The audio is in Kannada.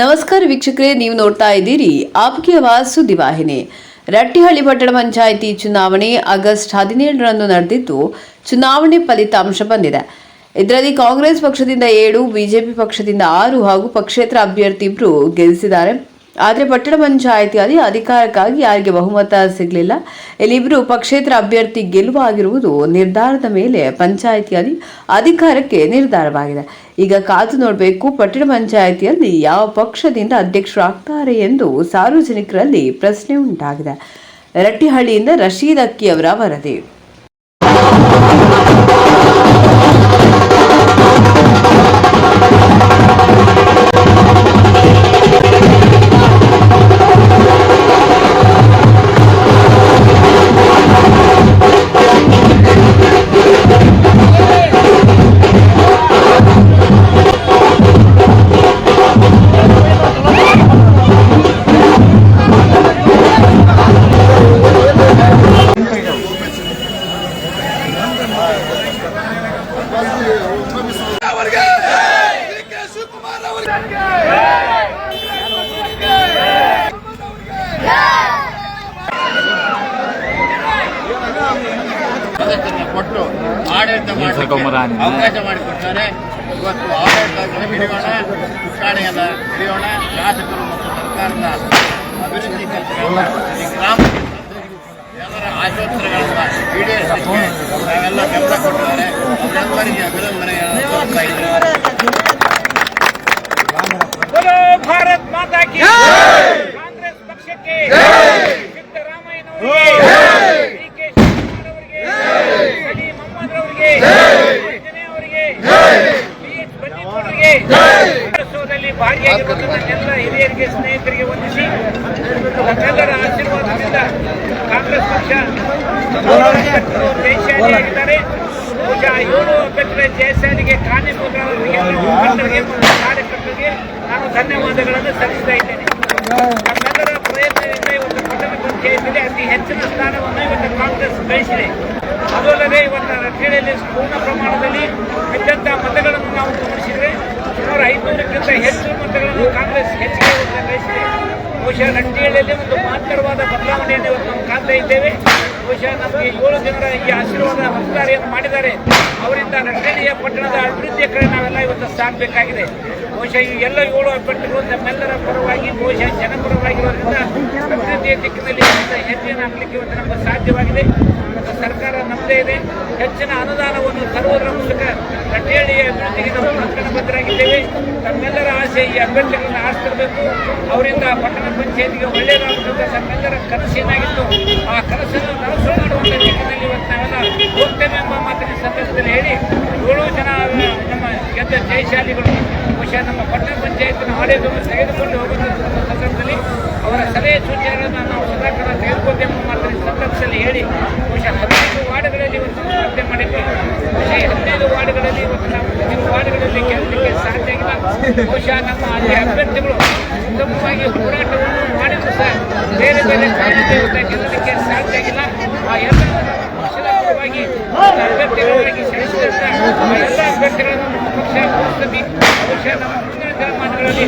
ನಮಸ್ಕಾರ ವೀಕ್ಷಕರೇ, ನೀವು ನೋಡ್ತಾ ಇದ್ದೀರಿ ಆಪ್ಕಿ ಆವಾಜ್ ಸುದ್ದಿವಾಹಿನಿ. ರಟ್ಟಿಹಳ್ಳಿ ಪಟ್ಟಣ ಪಂಚಾಯಿತಿ ಚುನಾವಣೆ ಆಗಸ್ಟ್ ಹದಿನೇಳರಂದು ನಡೆದಿದ್ದು ಚುನಾವಣೆ ಫಲಿತಾಂಶ ಬಂದಿದೆ. ಇದರಲ್ಲಿ ಕಾಂಗ್ರೆಸ್ ಪಕ್ಷದಿಂದ ಏಳು, ಬಿಜೆಪಿ ಪಕ್ಷದಿಂದ ಆರು ಹಾಗೂ ಪಕ್ಷೇತರ ಅಭ್ಯರ್ಥಿ ಇಬ್ಬರು ಗೆಲ್ಲಿಸಿದ್ದಾರೆ ಆದರೆ ಪಟ್ಟಣ ಪಂಚಾಯಿತಿಯಲ್ಲಿ ಅಧಿಕಾರಕ್ಕಾಗಿ ಯಾರಿಗೆ ಬಹುಮತ ಸಿಗಲಿಲ್ಲ. ಇಲ್ಲಿಬ್ಬರು ಪಕ್ಷೇತರ ಅಭ್ಯರ್ಥಿ ಗೆಲುವಾಗಿರುವುದು ನಿರ್ಧಾರದ ಮೇಲೆ ಪಂಚಾಯಿತಿಯಲ್ಲಿ ಅಧಿಕಾರಕ್ಕೆ ನಿರ್ಧಾರವಾಗಿದೆ. ಈಗ ಕಾದು ನೋಡಬೇಕು ಪಟ್ಟಣ ಪಂಚಾಯಿತಿಯಲ್ಲಿ ಯಾವ ಪಕ್ಷದಿಂದ ಅಧ್ಯಕ್ಷರಾಗ್ತಾರೆ ಎಂದು ಸಾರ್ವಜನಿಕರಲ್ಲಿ ಪ್ರಶ್ನೆ ಉಂಟಾಗಿದೆ. ರಟ್ಟಿಹಳ್ಳಿಯಿಂದ ರಶೀದ್ ಅಕ್ಕಿ ಅವರ ವರದಿ. ಕೊಟ್ಟು ಆಡಳಿತ ಮಾಡಲಿಕ್ಕೆ ಅವಕಾಶ ಮಾಡಿಕೊಡ್ತಾರೆ ಇವತ್ತು ಆಡಳಿತ ಹಿಡಿಯೋಣ ಚುಕ್ಕಾಣಿಯನ್ನ ಹಿಡಿಯೋಣ ಶಾಸಕರು ಮತ್ತು ಸರ್ಕಾರದ ಅಭಿವೃದ್ಧಿ ಕೆಲಸಗಳನ್ನ ಈ ಗ್ರಾಮಕ್ಕೆ ಎಲ್ಲರ ಆಶೋತ್ತರಗಳನ್ನ ಈಡೇರಿಸಲಿಕ್ಕೆ ನಾವೆಲ್ಲ ಕೆಲಸ ಕೊಟ್ಟಿದ್ದಾರೆ ಅವರೆಲ್ಲರಿಗೆ ಅಭಿನಂದನೆಗಳನ್ನು ತೋರ್ತಾ ಇದ್ದೇವೆ ಮಾತಾಕಿ ಕಾಂಗ್ರೆಸ್ ಪಕ್ಷಕ್ಕೆ ಸಿದ್ದರಾಮಯ್ಯನವರಿಗೆ ಮೊಹಮ್ಮದ್ ಅವರಿಗೆ ಆಂಜನೇಯ ಅವರಿಗೆ ಬಂದಿದ್ದವರಿಗೆ ಭಾರತದಲ್ಲಿ ಎಲ್ಲ ಹಿರಿಯರಿಗೆ ಸ್ನೇಹಿತರಿಗೆ ವಂದಿಸಿ ನಮ್ಮೆಲ್ಲರ ಆಶೀರ್ವಾದದಿಂದ ಕಾಂಗ್ರೆಸ್ ಪಕ್ಷ ಜಯಶಾಲಿಯಾಗಿದ್ದಾರೆ ಈಗ ಏಳು ಅಭ್ಯರ್ಥಿಗಳ ಜಯಶಾಲಿಗೆ ಕಾನೂನು ಧನ್ಯವಾದಗಳನ್ನು ಸಲ್ಲಿಸ್ತಾ ಇದ್ದೇನೆ. ನಮ್ಮೆಲ್ಲರ ಪ್ರಯತ್ನದಿಂದ ಇವತ್ತು ಪಟ್ಟಣ ಪಂಚಾಯತಿಯಲ್ಲಿ ಅತಿ ಹೆಚ್ಚಿನ ಸ್ಥಾನವನ್ನು ಇವತ್ತು ಕಾಂಗ್ರೆಸ್ ಗಳಿಸಿದೆ. ಅದು ಅಲ್ಲದೆ ಇವತ್ತು ರಕ್ಷಣೆಯಲ್ಲಿ ಪೂರ್ಣ ಪ್ರಮಾಣದಲ್ಲಿ ಬಿದ್ದಂತಹ ಮತಗಳನ್ನು ನಾವು ಗಮನಿಸಿದರೆ ಸುಮಾರು ಐದುನೂರಕ್ಕಿಂತ ಹೆಚ್ಚು ಮತಗಳನ್ನು ಕಾಂಗ್ರೆಸ್ ಹೆಚ್ಚಿಗೆ ಗಳಿಸಿದೆ. ಬಹುಶಃ ರಟ್ಟಿಹಳ್ಳಿಯಲ್ಲಿ ಒಂದು ಮಹತ್ತರವಾದ ಬದಲಾವಣೆಯನ್ನು ಇವತ್ತು ನಾವು ಕಾಣ್ತಾ ಇದ್ದೇವೆ. ಬಹುಶಃ ನಮಗೆ ಏಳು ಜನರ ಈ ಆಶೀರ್ವಾದ ಮತದಾರಿಯನ್ನು ಮಾಡಿದ್ದಾರೆ. ಅವರಿಂದ ರಟ್ಟಹಳ್ಳಿಯ ಪಟ್ಟಣದ ಅಭಿವೃದ್ಧಿಯ ಕಡೆ ನಾವೆಲ್ಲ ಇವತ್ತು ಸಾಗಬೇಕಾಗಿದೆ ಬಹುಶಃ ಈ ಎಲ್ಲ ಏಳು ಅಭ್ಯರ್ಥಿಗಳು ನಮ್ಮೆಲ್ಲರ ಪರವಾಗಿ, ಬಹುಶಃ ಜನಪರವಾಗಿರೋದ್ರಿಂದ ಅಭಿವೃದ್ಧಿಯ ದಿಕ್ಕಿನಲ್ಲಿ ಹೆಜ್ಜೆಯನ್ನು ಹಾಕಲಿಕ್ಕೆ ಇವತ್ತು ನಮಗೆ ಸಾಧ್ಯವಾಗಿದೆ. ಮತ್ತು ಸರ್ಕಾರ ನಮ್ಮದೇ ಇದೆ. ಹೆಚ್ಚಿನ ಅನುದಾನವನ್ನು ತರುವುದರ ಮೂಲಕ ರಟ್ಟಿಹಳ್ಳಿಯ ಅಭಿವೃದ್ಧಿಗೆ ನಾವು ಕಂಕಣಬದ್ಧರಾಗಿದ್ದೇವೆ ತಮ್ಮೆಲ್ಲರ ಆಸೆ ಈ ಅಭ್ಯರ್ಥಿಗಳನ್ನು ಆರಿಸ್ತಿರ್ಬೇಕು ಅವರಿಂದ ಪಟ್ಟಣ ಪಂಚಾಯತಿಗೆ ಒಳ್ಳೆಯದಾಗುತ್ತೆ ಸರ್ಕಾರ ಕನಸು ಏನಾಗಿತ್ತು? ಆ ಕನಸನ್ನು ನನಸು ಮಾಡುವಂಥ ದಿಕ್ಕಿನಲ್ಲಿ ಇವತ್ತು ನಾವೆಲ್ಲ ಹೋಗ್ತೇವೆ ಎಂಬ ಮಾತಿನ ಸಂದರ್ಭದಲ್ಲಿ ಹೇಳಿ ಏಳು ಜನ ನಮ್ಮ ಗೆದ್ದ ಜಯಶಾಲಿಗಳು ಬಹುಶಃ ನಮ್ಮ ಪಟ್ಟಣ ಪಂಚಾಯತ್ನ ಆಡಳಿತವನ್ನು ತೆಗೆದುಕೊಂಡು ಹೋಗುವ ಸಂದರ್ಭದಲ್ಲಿ ಅವರ ಸಲಹೆ ಸೂಚನೆಗಳನ್ನು ನಾವು ಸದಾಕಾಲ ಎಂಬ ಮಾತಿನ ಸಂದರ್ಭದಲ್ಲಿ ಹೇಳಿ ಬಹುಶಃ ಹದಿನೈದು ವಾರ್ಡ್ಗಳಲ್ಲಿ ಇವತ್ತು ಸ್ಪರ್ಧೆ ಮಾಡಿದ್ವಿ ಬಹುಶಃ ಈ ಹದಿನೈದು ವಾರ್ಡ್ಗಳಲ್ಲಿ ಇವತ್ತು ನಾವು ಮುಂದಿನ ವಾರ್ಡ್ಗಳಲ್ಲಿ ಗೆಲ್ಲಲಿಕ್ಕೆ ಸಾಧ್ಯ ಆಗಿಲ್ಲ ಬಹುಶಃ ನಮ್ಮ ಅಲ್ಲಿ ಅಭ್ಯರ್ಥಿಗಳು ಉತ್ತಮವಾಗಿ ಹೋರಾಟವನ್ನು ಮಾಡಿದ್ರು ಸರ್ ಬೇರೆ ಬೇರೆ ಕಾರಣದಿಂದ ಗೆಲ್ಲಲಿಕ್ಕೆ ಸಾಧ್ಯ ಆಗಿಲ್ಲ ಆ ಎಲ್ಲ ಪಕ್ಷದ ಪರವಾಗಿ ಅಭ್ಯರ್ಥಿಗಳಾಗಿ ಸೆಳೆಸಿದಂತ ಆ ಎಲ್ಲ ಅಭ್ಯರ್ಥಿಗಳನ್ನು ನಮ್ಮ ಪಕ್ಷ ಬಹುಶಃ ನಮ್ಮ ಮುಂದಿನ ತಲೆಮಾರುಗಳಲ್ಲಿ